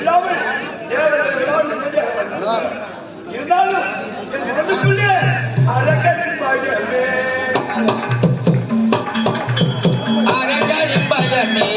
விழாவில் தேவர்கள் விழாவில் இருந்தாலும் என் அரக்கரின் பயமே அரக்கரின் பயமே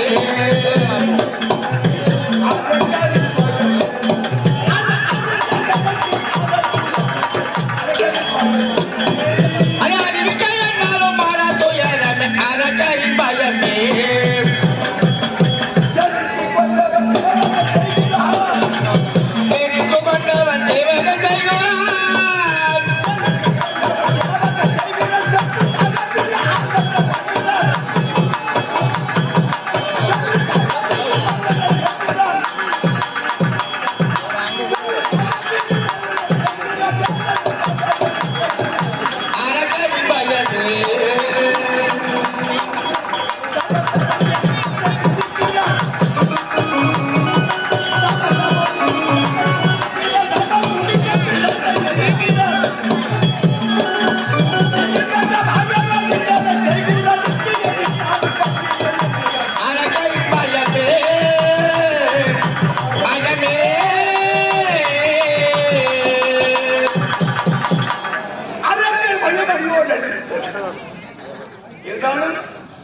இருந்தாலும்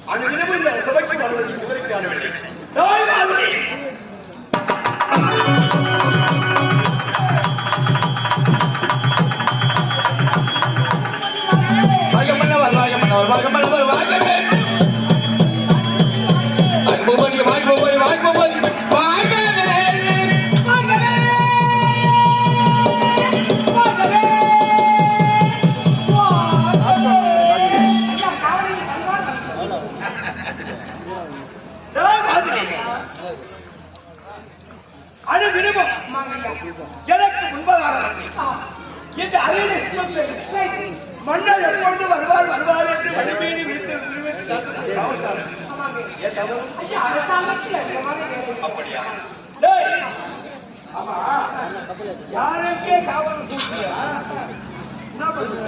அனுதினமும் இந்த சபைக்கு வருவதை இதுவரை காணவில்லை தாய் மாதிரி வாகமன்னவர் வாகமன்னவர் வாகமன்னவர் வாகமே அனுதினமும் எனக்கு முன்பதாக இந்த அரியணை சுமந்து மன்னர் எப்பொழுது வருவார் வருவார் என்று வழிமீறி விழித்து? அப்படியா? ஆமா. யாருக்கே காவல் கூட்டியா? என்ன பண்ணுற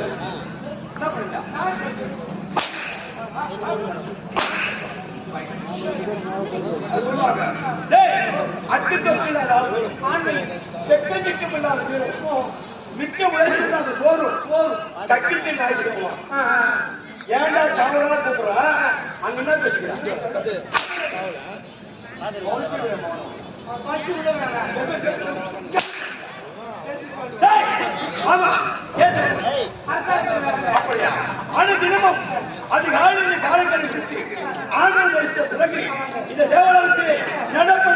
என்ன பண்ணுற அது சொல்லுவாங்க டேய் அட்டு தொப்பில்லாத ஆளு ஆண்மை தெக்கம் திக்கம் இல்லாத வீரம் மிக்க உழைப்பு அந்த சோறு கக்கிட்டு நாய்க்கு போவான் ஏன்டா காவலா கூப்பிடுறா அங்க என்ன பேசுகிறான் டேய், ஆமா ஏத்து அப்படியா தினமும் அதிகாலையில் காலக்கரை விடுத்து ஆண்கள் வைத்த பிறகு இந்த தேவாலயத்திலே நடப்பது